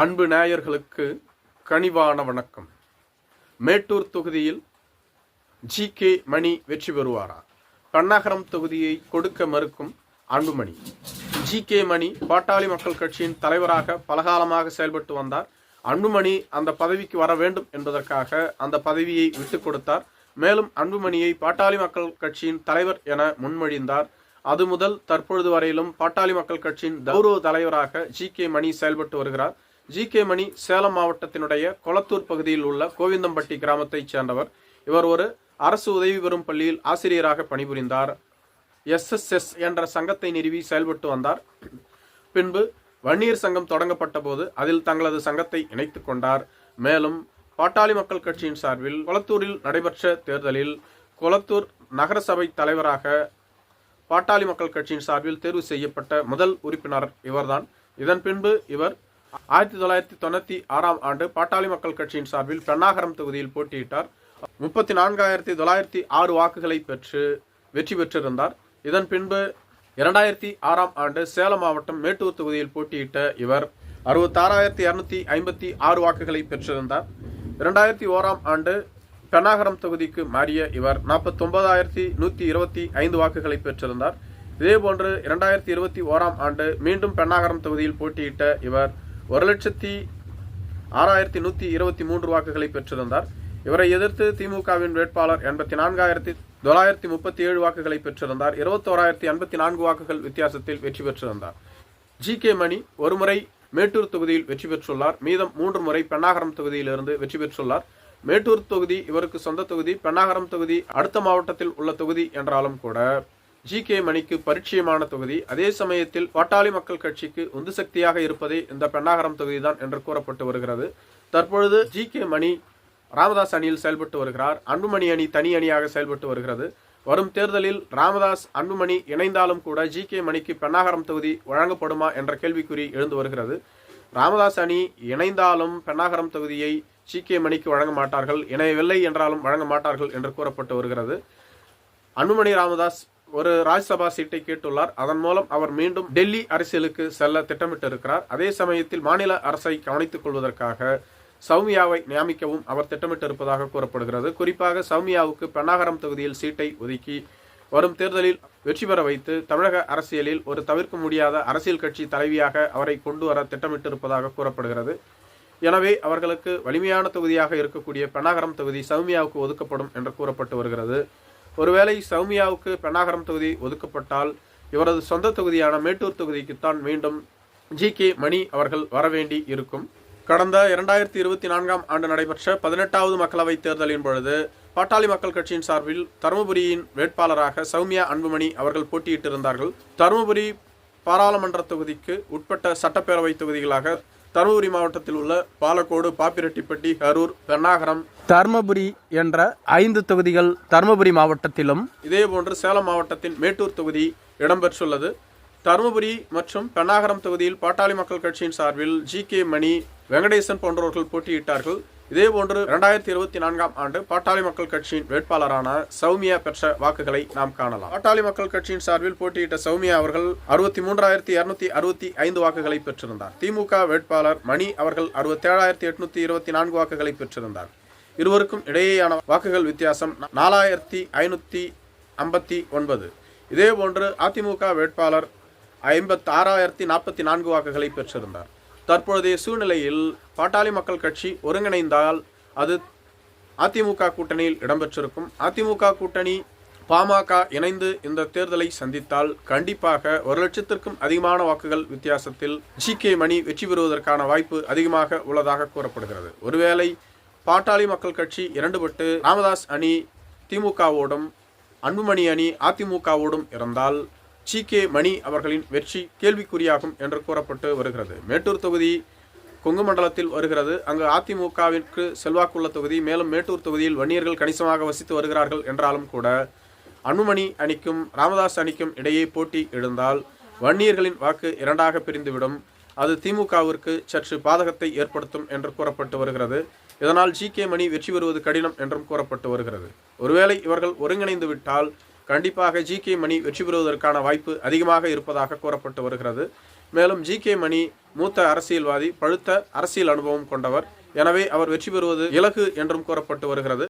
அன்பு நேயர்களுக்கு கனிவான வணக்கம். மேட்டூர் தொகுதியில் ஜி கே மணி வெற்றி பெறுவாரா? பன்னகரம் தொகுதியை கொடுக்க மறுக்கும் அன்புமணி. ஜி கே மணி பாட்டாளி மக்கள் கட்சியின் தலைவராக பலகாலமாக செயல்பட்டு வந்தார். அன்புமணி அந்த பதவிக்கு வர வேண்டும் என்பதற்காக அந்த பதவியை விட்டு கொடுத்தார். மேலும் அன்புமணியை பாட்டாளி மக்கள் கட்சியின் தலைவர் என முன்மொழிந்தார். அது முதல் தற்பொழுது வரையிலும் பாட்டாளி மக்கள் கட்சியின் கௌரவ தலைவராக ஜி கே மணி செயல்பட்டு வருகிறார். ஜி கே மணி சேலம் மாவட்டத்தினுடைய கொளத்தூர் பகுதியில் உள்ள கோவிந்தம்பட்டி கிராமத்தைச் சேர்ந்தவர். இவர் ஒரு அரசு உதவி பெறும் பள்ளியில் ஆசிரியராக பணிபுரிந்தார். எஸ்எஸ்எஸ் என்ற சங்கத்தை நிறுவி செயல்பட்டு வந்தார். பின்பு வன்னியர் சங்கம் தொடங்கப்பட்ட போது அதில் தங்களது சங்கத்தை இணைத்து கொண்டார். மேலும் பாட்டாளி மக்கள் கட்சியின் சார்பில் கொளத்தூரில் நடைபெற்ற தேர்தலில் கொளத்தூர் நகரசபை தலைவராக பாட்டாளி மக்கள் கட்சியின் சார்பில் தேர்வு செய்யப்பட்ட முதல் உறுப்பினர் இவர்தான். இதன் பின்பு இவர் ஆயிரத்தி தொள்ளாயிரத்தி தொண்ணூத்தி ஆறாம் ஆண்டு பாட்டாளி மக்கள் கட்சியின் சார்பில் பெண்ணாகரம் தொகுதியில் போட்டியிட்டார். முப்பத்தி நான்காயிரத்தி தொள்ளாயிரத்தி ஆறு வாக்குகளை பெற்று வெற்றி பெற்றிருந்தார். இதன் பின்பு இரண்டாயிரத்தி ஆறாம் ஆண்டு சேலம் மாவட்டம் மேட்டூர் தொகுதியில் போட்டியிட்ட இவர் அறுபத்தாறாயிரத்தி இரநூத்தி ஐம்பத்தி ஆறு வாக்குகளை பெற்றிருந்தார். இரண்டாயிரத்தி ஓராம் ஆண்டு பெண்ணாகரம் தொகுதிக்கு மாறிய இவர் நாற்பத்தொன்பதாயிரத்தி நூற்றி இருபத்தி ஐந்து வாக்குகளை பெற்றிருந்தார். இதேபோன்று இரண்டாயிரத்தி இருபத்தி ஓராம் ஆண்டு மீண்டும் பெண்ணாகரம் தொகுதியில் போட்டியிட்ட இவர் ஒரு லட்சத்தி ஆறாயிரத்தி நூற்றி இருபத்தி மூன்று வாக்குகளை பெற்றிருந்தார். இவரை எதிர்த்து திமுகவின் வேட்பாளர் எண்பத்தி நான்காயிரத்தி தொள்ளாயிரத்தி முப்பத்தி ஏழு வாக்குகளை பெற்றிருந்தார். இருபத்தோராயிரத்தி எண்பத்தி நான்கு வாக்குகள் வித்தியாசத்தில் வெற்றி பெற்றிருந்தார். ஜி கே மணி ஒருமுறை மேட்டூர் தொகுதியில் வெற்றி பெற்றுள்ளார். மீதம் மூன்று முறை பெண்ணாகரம் தொகுதியிலிருந்து வெற்றி பெற்றுள்ளார். மேட்டூர் தொகுதி இவருக்கு சொந்த தொகுதி பெண்ணாகரம் தொகுதி அடுத்த மாவட்டத்தில் உள்ள தொகுதி என்றாலும் கூட ஜி கே மணிக்கு பரிச்சயமான தொகுதி. அதே சமயத்தில் பாட்டாளி மக்கள் கட்சிக்கு உந்து சக்தியாக இருப்பதே இந்த பெண்ணாகரம் தொகுதிதான் என்று கூறப்பட்டு வருகிறது. தற்பொழுது ஜி கே மணி ராமதாஸ் அணியில் செயல்பட்டு வருகிறார். அன்புமணி அணி தனி அணியாக செயல்பட்டு வருகிறது. வரும் தேர்தலில் ராமதாஸ் அன்புமணி இணைந்தாலும் கூட ஜி கே மணிக்கு பெண்ணாகரம் தொகுதி வழங்கப்படுமா என்ற கேள்விக்குறி எழுந்து வருகிறது. ராமதாஸ் அணி இணைந்தாலும் பெண்ணாகரம் தொகுதியை ஜி கே மணிக்கு வழங்க மாட்டார்கள். இணையவில்லை என்றாலும் வழங்க மாட்டார்கள் என்று கூறப்பட்டு வருகிறது. அன்புமணி ராமதாஸ் ஒரு ராஜ்யசபா சீட்டை கேட்டுள்ளார். அதன் மூலம் அவர் மீண்டும் டெல்லி அரசியலுக்கு செல்ல திட்டமிட்டு இருக்கிறார் அதே சமயத்தில் மாநில அரசை கவனித்துக் கொள்வதற்காக சௌமியாவை நியமிக்கவும் அவர் திட்டமிட்டு இருப்பதாக கூறப்படுகிறது. குறிப்பாக சௌமியாவுக்கு பெண்ணாகரம் தொகுதியில் சீட்டை ஒதுக்கி வரும் தேர்தலில் வெற்றி பெற வைத்து தமிழக அரசியலில் ஒரு தவிர்க்க முடியாத அரசியல் கட்சி தலைவியாக அவரை கொண்டு வர திட்டமிட்டிருப்பதாக கூறப்படுகிறது. எனவே அவர்களுக்கு வலிமையான தொகுதியாக இருக்கக்கூடிய பெண்ணாகரம் தொகுதி சௌமியாவுக்கு ஒதுக்கப்படும் என்று கூறப்பட்டு வருகிறது. ஒருவேளை சௌமியாவுக்கு பெண்ணாகரம் தொகுதி ஒதுக்கப்பட்டால் இவரது சொந்த தொகுதியான மேட்டூர் தொகுதிக்குத்தான் மீண்டும் ஜி கே மணி அவர்கள் வரவேண்டி இருக்கும். கடந்த இரண்டாயிரத்தி இருபத்தி நான்காம் ஆண்டு நடைபெற்ற பதினெட்டாவது மக்களவைத் தேர்தலின் பொழுது பாட்டாளி மக்கள் கட்சியின் சார்பில் தருமபுரியின் வேட்பாளராக சௌமியா அன்புமணி அவர்கள் போட்டியிட்டிருந்தார்கள். தருமபுரி பாராளுமன்ற தொகுதிக்கு உட்பட்ட சட்டப்பேரவை தொகுதிகளாக தருமபுரி மாவட்டத்தில் உள்ள பாலக்கோடு பாப்பிரெட்டிப்பட்டி கரூர் பெண்ணாகரம் தர்மபுரி என்ற ஐந்து தொகுதிகள் தருமபுரி மாவட்டத்திலும் இதேபோன்று சேலம் மாவட்டத்தின் மேட்டூர் தொகுதி இடம்பெற்றுள்ளது. தருமபுரி மற்றும் பெண்ணாகரம் தொகுதியில் பாட்டாளி மக்கள் கட்சியின் சார்பில் ஜி கே மணி வெங்கடேசன் போன்றவர்கள் போட்டியிட்டார்கள். இதேபோன்று இரண்டாயிரத்தி இருபத்தி நான்காம் ஆண்டு பாட்டாளி மக்கள் கட்சியின் வேட்பாளரான சௌமியா பெற்ற வாக்குகளை நாம் காணலாம். பாட்டாளி மக்கள் கட்சியின் சார்பில் போட்டியிட்ட சௌமியா அவர்கள் அறுபத்தி மூன்றாயிரத்தி இருநூத்தி அறுபத்தி ஐந்து வாக்குகளை பெற்றிருந்தார். திமுக வேட்பாளர் மணி அவர்கள் அறுபத்தேழாயிரத்தி எட்நூத்தி இருபத்தி நான்கு வாக்குகளை பெற்றிருந்தார். இருவருக்கும் இடையேயான வாக்குகள் வித்தியாசம் நாலாயிரத்தி ஐநூத்தி ஐம்பத்தி ஒன்பது. இதேபோன்று அதிமுக வேட்பாளர் ஐம்பத்தி ஆறாயிரத்தி நாற்பத்தி நான்கு வாக்குகளை பெற்றிருந்தார். தற்பொழுதைய சூழ்நிலையில் பாட்டாளி மக்கள் கட்சி ஒருங்கிணைந்தால் அது அதிமுக கூட்டணியில் இடம்பெற்றிருக்கும். அதிமுக கூட்டணி பாமக இணைந்து இந்த தேர்தலை சந்தித்தால் கண்டிப்பாக ஒரு லட்சத்திற்கும் அதிகமான வாக்குகள் வித்தியாசத்தில் ஜி கே மணி வெற்றி பெறுவதற்கான வாய்ப்பு அதிகமாக உள்ளதாக கூறப்படுகிறது. ஒருவேளை பாட்டாளி மக்கள் கட்சி இரண்டுபட்டு ராமதாஸ் அணி திமுகவோடும் அன்புமணி அணி அதிமுகவோடும் இருந்தால் சி. கே. மணி அவர்களின் வெற்றி கேள்விக்குறியாகும் என்று கூறப்பட்டு வருகிறது. மேட்டூர் தொகுதி கொங்கு மண்டலத்தில் வருகிறது. அங்கு அதிமுகவிற்கு செல்வாக்குள்ள தொகுதி மேலும் மேட்டூர் தொகுதியில் வன்னியர்கள் கணிசமாக வசித்து வருகிறார்கள் என்றாலும் கூட அன்புமணி அணிக்கும் ராமதாஸ் அணிக்கும் இடையே போட்டி எழுந்தால் வன்னியர்களின் வாக்கு இரண்டாக பிரிந்துவிடும். அது திமுகவிற்கு சற்று பாதகத்தை ஏற்படுத்தும் என்று கூறப்பட்டு வருகிறது. இதனால் ஜி கே. மணி வெற்றி பெறுவது கடினம் என்றும் கூறப்பட்டு வருகிறது. ஒருவேளை இவர்கள் ஒருங்கிணைந்து விட்டால் கண்டிப்பாக ஜி கே மணி வெற்றி பெறுவதற்கான வாய்ப்பு அதிகமாக இருப்பதாக கூறப்பட்டு வருகிறது. மேலும் ஜி கே மணி மூத்த அரசியல்வாதி பழுத்த அரசியல் அனுபவம் கொண்டவர். எனவே அவர் வெற்றி பெறுவது இலகு என்றும் கூறப்பட்டு வருகிறது.